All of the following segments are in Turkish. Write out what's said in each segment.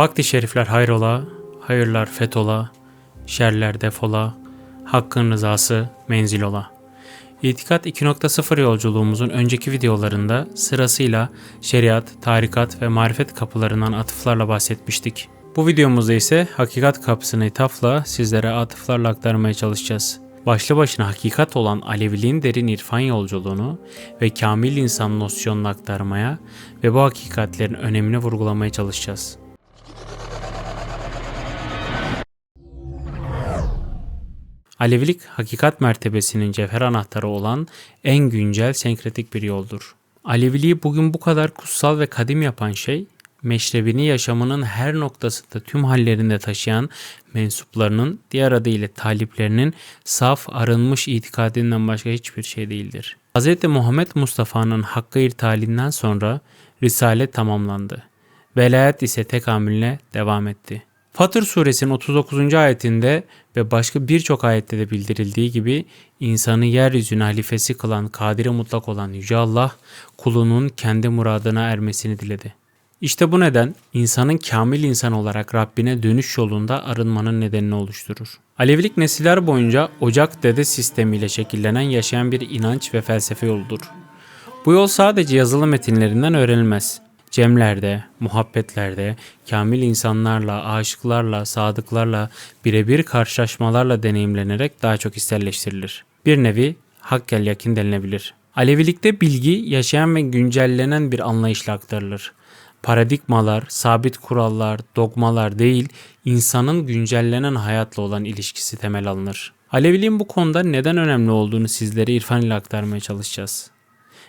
Vakti şerifler hayrola, hayırlar fetola, şerler defola, hakkın rızası menzil ola. İtikat 2.0 yolculuğumuzun önceki videolarında sırasıyla şeriat, tarikat ve marifet kapılarından atıflarla bahsetmiştik. Bu videomuzda ise hakikat kapısını ithafla sizlere atıflarla aktarmaya çalışacağız. Başlı başına hakikat olan Aleviliğin derin irfan yolculuğunu ve kamil insan nosyonunu aktarmaya ve bu hakikatlerin önemini vurgulamaya çalışacağız. Alevilik hakikat mertebesinin cevher anahtarı olan en güncel senkretik bir yoldur. Aleviliği bugün bu kadar kutsal ve kadim yapan şey, meşrebini yaşamının her noktasında tüm hallerinde taşıyan mensuplarının, diğer adıyla taliplerinin saf arınmış itikadinden başka hiçbir şey değildir. Hz. Muhammed Mustafa'nın hakkı irtihalinden sonra Risale tamamlandı. Velayet ise tekamülüne devam etti. Fatır suresinin 39. ayetinde ve başka birçok ayette de bildirildiği gibi insanı yeryüzüne halifesi kılan kadiri mutlak olan Yüce Allah kulunun kendi muradına ermesini diledi. İşte bu neden insanın kamil insan olarak Rabbine dönüş yolunda arınmanın nedenini oluşturur. Alevilik nesiller boyunca ocak dede sistemiyle şekillenen yaşayan bir inanç ve felsefe yoludur. Bu yol sadece yazılı metinlerinden öğrenilmez. Cemlerde, muhabbetlerde, kamil insanlarla, aşıklarla, sadıklarla, birebir karşılaşmalarla deneyimlenerek daha çok isterleştirilir. Bir nevi hakkel yakin denilebilir. Alevilikte bilgi yaşayan ve güncellenen bir anlayışla aktarılır. Paradigmalar, sabit kurallar, dogmalar değil, insanın güncellenen hayatla olan ilişkisi temel alınır. Aleviliğin bu konuda neden önemli olduğunu sizlere irfan ile aktarmaya çalışacağız.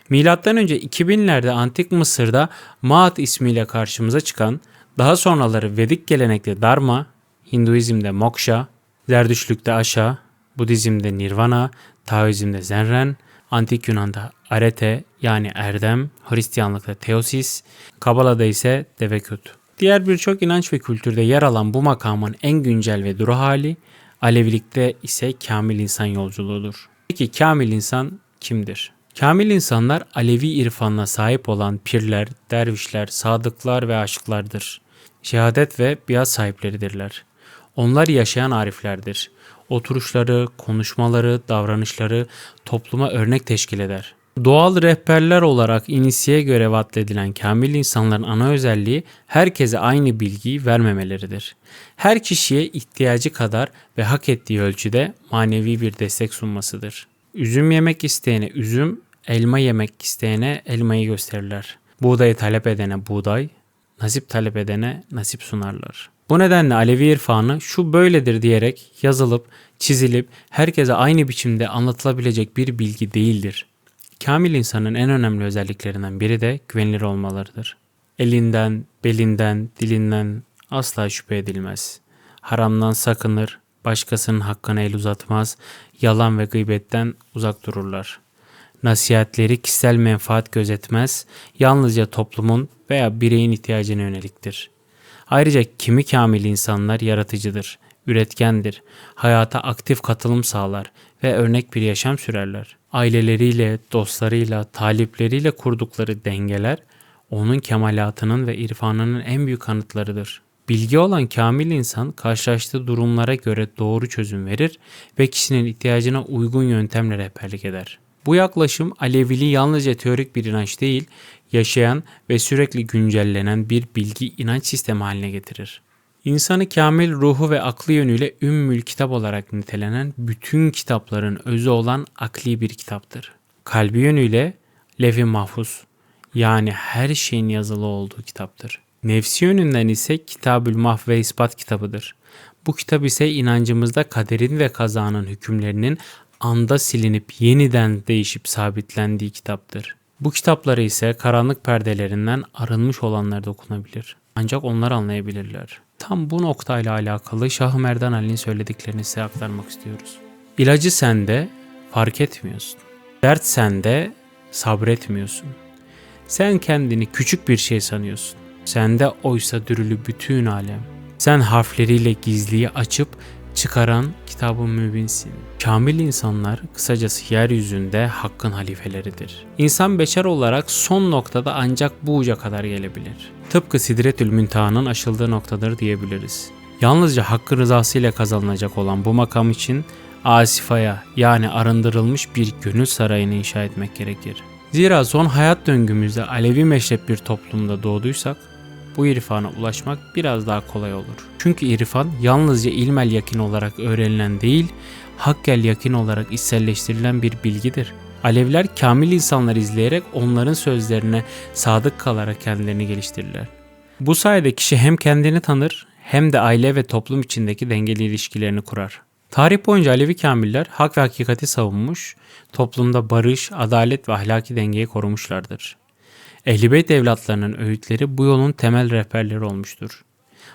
Milattan önce 2000'lerde Antik Mısır'da Maat ismiyle karşımıza çıkan, daha sonraları Vedik gelenekte Dharma, Hinduizm'de Moksha, Zerdüşlük'te Asha, Budizm'de Nirvana, Taoizm'de Zenren, Antik Yunan'da Arete yani Erdem, Hristiyanlıkta Teosis, Kabala'da ise Devekut. Diğer birçok inanç ve kültürde yer alan bu makamın en güncel ve duru hali, Alevilikte ise kamil insan yolculuğudur. Peki kamil insan kimdir? Kamil insanlar Alevi irfanına sahip olan pirler, dervişler, sadıklar ve aşıklardır. Şehadet ve biat sahipleridirler. Onlar yaşayan ariflerdir. Oturuşları, konuşmaları, davranışları topluma örnek teşkil eder. Doğal rehberler olarak inisiye görev addedilen kamil insanların ana özelliği herkese aynı bilgiyi vermemeleridir. Her kişiye ihtiyacı kadar ve hak ettiği ölçüde manevi bir destek sunmasıdır. Üzüm yemek isteyene üzüm, elma yemek isteyene elmayı gösterirler. Buğdayı talep edene buğday, nasip talep edene nasip sunarlar. Bu nedenle Alevi irfanı şu böyledir diyerek yazılıp, çizilip herkese aynı biçimde anlatılabilecek bir bilgi değildir. Kamil insanın en önemli özelliklerinden biri de güvenilir olmalarıdır. Elinden, belinden, dilinden asla şüphe edilmez. Haramdan sakınır, başkasının hakkına el uzatmaz, yalan ve gıybetten uzak dururlar. Nasihatleri kişisel menfaat gözetmez, yalnızca toplumun veya bireyin ihtiyacına yöneliktir. Ayrıca kimi kamil insanlar yaratıcıdır, üretkendir, hayata aktif katılım sağlar ve örnek bir yaşam sürerler. Aileleriyle, dostlarıyla, talipleriyle kurdukları dengeler onun kemalatının ve irfanının en büyük kanıtlarıdır. Bilgi olan kamil insan karşılaştığı durumlara göre doğru çözüm verir ve kişinin ihtiyacına uygun yöntemle rehberlik eder. Bu yaklaşım Aleviliği yalnızca teorik bir inanç değil, yaşayan ve sürekli güncellenen bir bilgi inanç sistemi haline getirir. İnsanı kamil ruhu ve aklı yönüyle ümmül kitap olarak nitelenen bütün kitapların özü olan akli bir kitaptır. Kalbi yönüyle levh-i mahfuz yani her şeyin yazılı olduğu kitaptır. Nefsi yönünden ise Kitabül Mahv ve İspat kitabıdır. Bu kitap ise inancımızda kaderin ve kazanın hükümlerinin anda silinip yeniden değişip sabitlendiği kitaptır. Bu kitapları ise karanlık perdelerinden arınmış olanlar da okunabilir. Ancak onlar anlayabilirler. Tam bu noktayla alakalı Şah Merdan Ali'nin söylediklerini size aktarmak istiyoruz. İlacı sende fark etmiyorsun. Dert sende sabretmiyorsun. Sen kendini küçük bir şey sanıyorsun. Sende oysa dürülü bütün alem. Sen harfleriyle gizliyi açıp çıkaran kitabı mübinsin. Kamil insanlar kısacası yeryüzünde hakkın halifeleridir. İnsan beşer olarak son noktada ancak bu uca kadar gelebilir. tıpkı Sidretül Müntaha'nın aşıldığı noktadır diyebiliriz. Yalnızca hakkı rızası ile kazanılacak olan bu makam için Asifa'ya yani arındırılmış bir gönül sarayını inşa etmek gerekir. Zira son hayat döngümüzde Alevi meşrep bir toplumda doğduysak bu irfana ulaşmak biraz daha kolay olur. Çünkü irfan yalnızca ilmel yakin olarak öğrenilen değil, hakkel yakin olarak içselleştirilen bir bilgidir. Alevler kamil insanlar izleyerek onların sözlerine sadık kalarak kendilerini geliştirirler. Bu sayede kişi hem kendini tanır hem de aile ve toplum içindeki dengeli ilişkilerini kurar. Tarih boyunca Alevi kamiller hak ve hakikati savunmuş, toplumda barış, adalet ve ahlaki dengeyi korumuşlardır. Ehlibeyt evlatlarının öğütleri bu yolun temel rehberleri olmuştur.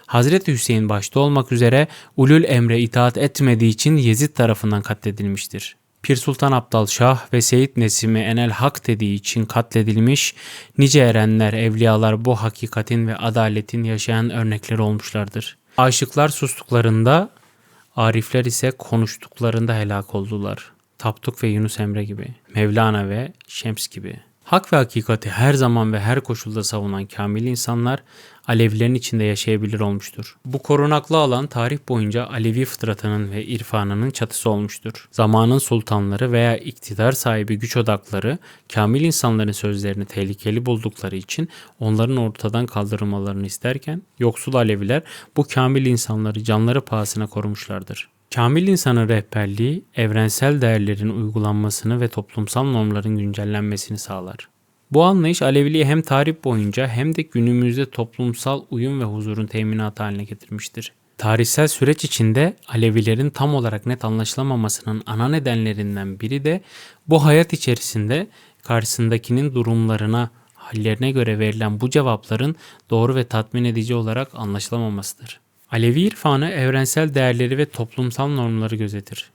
Hazreti Hüseyin başta olmak üzere ulul emre itaat etmediği için Yezid tarafından katledilmiştir. Pir Sultan Abdal Şah ve Seyit Nesimi Enel Hak dediği için katledilmiş, nice erenler, evliyalar bu hakikatin ve adaletin yaşayan örnekleri olmuşlardır. Aşıklar sustuklarında, arifler ise konuştuklarında helak oldular. Tapduk ve Yunus Emre gibi, Mevlana ve Şems gibi. Hak ve hakikati her zaman ve her koşulda savunan kamil insanlar Alevilerin içinde yaşayabilir olmuştur. Bu korunaklı alan tarih boyunca Alevi fıtratının ve irfanının çatısı olmuştur. Zamanın sultanları veya iktidar sahibi güç odakları kamil insanların sözlerini tehlikeli buldukları için onların ortadan kaldırılmalarını isterken yoksul Aleviler bu kamil insanları canları pahasına korumuşlardır. Kamil insanın rehberliği evrensel değerlerin uygulanmasını ve toplumsal normların güncellenmesini sağlar. Bu anlayış Aleviliği hem tarih boyunca hem de günümüzde toplumsal uyum ve huzurun teminatı haline getirmiştir. Tarihsel süreç içinde Alevilerin tam olarak net anlaşılamamasının ana nedenlerinden biri de bu hayat içerisinde karşısındakinin durumlarına, hallerine göre verilen bu cevapların doğru ve tatmin edici olarak anlaşılamamasıdır. Alevi irfanı evrensel değerleri ve toplumsal normları gözetir.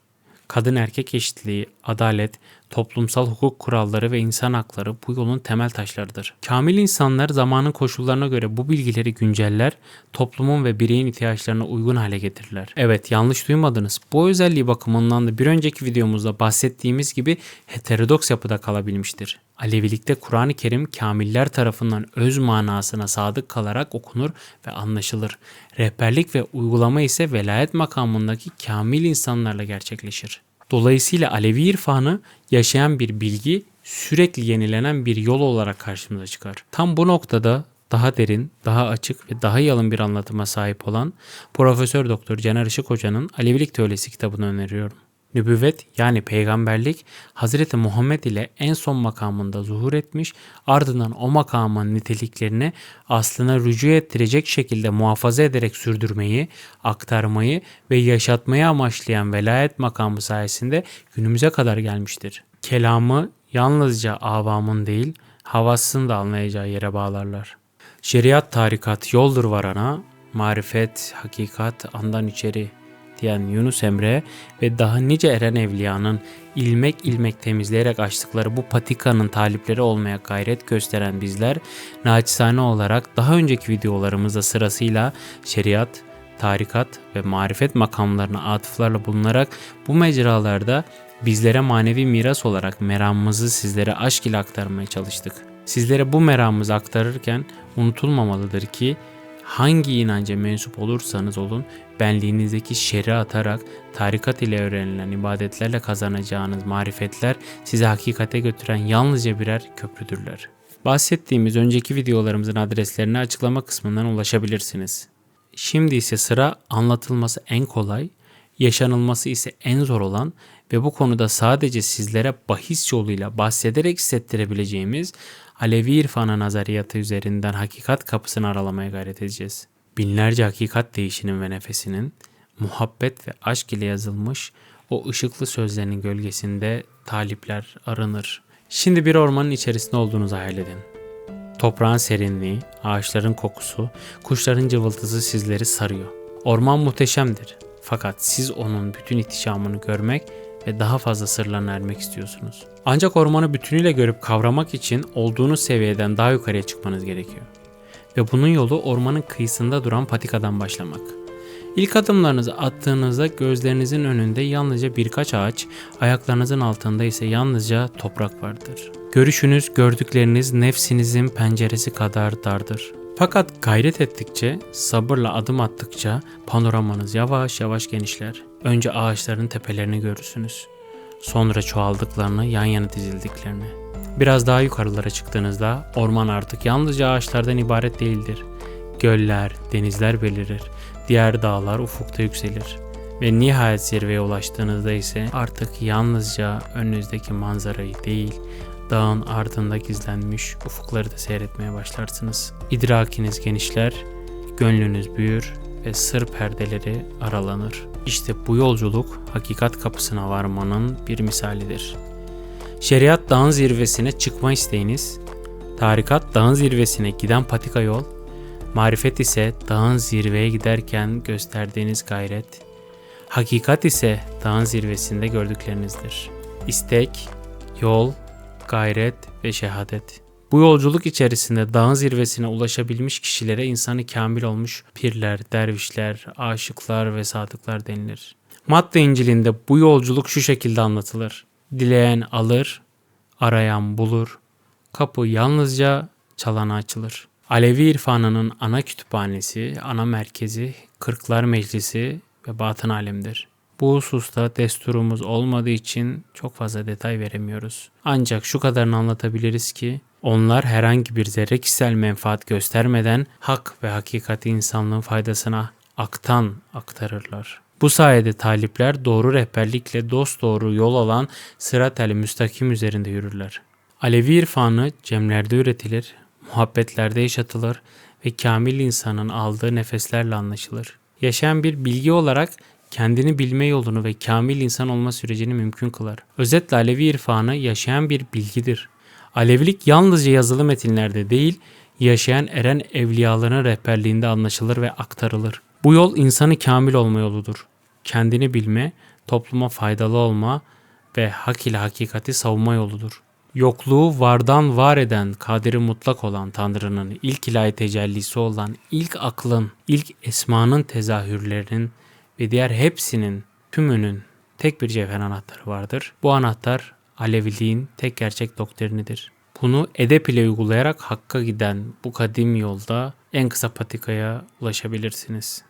Kadın erkek eşitliği, adalet, toplumsal hukuk kuralları ve insan hakları bu yolun temel taşlarıdır. Kamil insanlar zamanın koşullarına göre bu bilgileri günceller, toplumun ve bireyin ihtiyaçlarına uygun hale getirirler. Evet yanlış duymadınız. Bu özelliği bakımından da bir önceki videomuzda bahsettiğimiz gibi heterodoks yapıda kalabilmiştir. Alevilikte Kur'an-ı Kerim kamiller tarafından öz manasına sadık kalarak okunur ve anlaşılır. Rehberlik ve uygulama ise velayet makamındaki kamil insanlarla gerçekleşir. Dolayısıyla Alevi irfanı yaşayan bir bilgi, sürekli yenilenen bir yol olarak karşımıza çıkar. Tam bu noktada daha derin, daha açık ve daha yalın bir anlatıma sahip olan Profesör Doktor Caner Işık Hoca'nın Alevilik Teolojisi kitabını öneriyorum. Nübüvvet yani peygamberlik Hazreti Muhammed ile en son makamında zuhur etmiş ardından o makamın niteliklerini aslına rücu ettirecek şekilde muhafaza ederek sürdürmeyi, aktarmayı ve yaşatmayı amaçlayan velayet makamı sayesinde günümüze kadar gelmiştir. Kelamı yalnızca avamın değil havasını da anlayacağı yere bağlarlar. Şeriat tarikat yoldur varana, marifet, hakikat andan içeri diyen Yunus Emre ve daha nice eren evliyanın ilmek ilmek temizleyerek açtıkları bu patikanın talipleri olmaya gayret gösteren bizler naçizane olarak daha önceki videolarımızda sırasıyla şeriat, tarikat ve marifet makamlarına atıflarla bulunarak bu mecralarda bizlere manevi miras olarak meramımızı sizlere aşk ile aktarmaya çalıştık. Sizlere bu meramımızı aktarırken unutulmamalıdır ki hangi inanca mensup olursanız olun benliğinizdeki şeri atarak tarikat ile öğrenilen ibadetlerle kazanacağınız marifetler sizi hakikate götüren yalnızca birer köprüdürler. Bahsettiğimiz önceki videolarımızın adreslerine açıklama kısmından ulaşabilirsiniz. Şimdi ise sıra anlatılması en kolay, yaşanılması ise en zor olan ve bu konuda sadece sizlere bahis yoluyla bahsederek hissettirebileceğimiz Alevi irfanı nazariyatı üzerinden hakikat kapısını aralamaya gayret edeceğiz. Binlerce hakikat değişinin ve nefesinin muhabbet ve aşk ile yazılmış o ışıklı sözlerinin gölgesinde talipler arınır. Şimdi bir ormanın içerisinde olduğunuzu hayal edin. Toprağın serinliği, ağaçların kokusu, kuşların cıvıltısı sizleri sarıyor. Orman muhteşemdir. Fakat siz onun bütün ihtişamını görmek ve daha fazla sırlarına ermek istiyorsunuz. Ancak ormanı bütünüyle görüp kavramak için olduğunuz seviyeden daha yukarıya çıkmanız gerekiyor. Ve bunun yolu ormanın kıyısında duran patikadan başlamak. İlk adımlarınızı attığınızda gözlerinizin önünde yalnızca birkaç ağaç, ayaklarınızın altında ise yalnızca toprak vardır. Görüşünüz, gördükleriniz nefsinizin penceresi kadar dardır. Fakat gayret ettikçe, sabırla adım attıkça panoramanız yavaş yavaş genişler. Önce ağaçların tepelerini görürsünüz. Sonra çoğaldıklarını, yan yana dizildiklerini. Biraz daha yukarılara çıktığınızda orman artık yalnızca ağaçlardan ibaret değildir. Göller, denizler belirir. Diğer dağlar ufukta yükselir. Ve nihayet zirveye ulaştığınızda ise artık yalnızca önünüzdeki manzarayı değil, dağın ardında gizlenmiş ufukları da seyretmeye başlarsınız. İdrakiniz genişler, gönlünüz büyür ve sır perdeleri aralanır. İşte bu yolculuk hakikat kapısına varmanın bir misalidir. Şeriat dağın zirvesine çıkma isteğiniz, tarikat dağın zirvesine giden patika yol, marifet ise dağın zirveye giderken gösterdiğiniz gayret, hakikat ise dağın zirvesinde gördüklerinizdir. İstek, yol, gayret ve şehadet. Bu yolculuk içerisinde dağın zirvesine ulaşabilmiş kişilere insanı kamil olmuş pirler, dervişler, aşıklar ve sadıklar denilir. Matta İncil'inde bu yolculuk şu şekilde anlatılır. Dileyen alır, arayan bulur, kapı yalnızca çalana açılır. Alevi irfanının ana kütüphanesi, ana merkezi, Kırklar Meclisi ve Batın Alem'dir. Bu hususta desturumuz olmadığı için çok fazla detay veremiyoruz. Ancak şu kadarını anlatabiliriz ki onlar herhangi bir zerre kişisel menfaat göstermeden hak ve hakikati insanlığın faydasına aktan aktarırlar. Bu sayede talipler doğru rehberlikle dost doğru yol alan sırat-el müstakim üzerinde yürürler. Alevi irfanı cemlerde üretilir, muhabbetlerde yaşatılır ve kamil insanın aldığı nefeslerle anlaşılır. Yaşayan bir bilgi olarak kendini bilme yolunu ve kamil insan olma sürecini mümkün kılar. Özetle Alevi irfanı yaşayan bir bilgidir. Alevilik yalnızca yazılı metinlerde değil, yaşayan eren evliyaların rehberliğinde anlaşılır ve aktarılır. Bu yol insanı kamil olma yoludur. Kendini bilme, topluma faydalı olma ve hak ile hakikati savunma yoludur. Yokluğu vardan var eden, kaderi mutlak olan Tanrı'nın ilk ilahi tecellisi olan ilk aklın, ilk esmanın tezahürlerinin ve diğer hepsinin, tümünün tek bir cevher anahtarı vardır. Bu anahtar Aleviliğin tek gerçek doktrinidir. Bunu edep ile uygulayarak hakka giden bu kadim yolda en kısa patikaya ulaşabilirsiniz.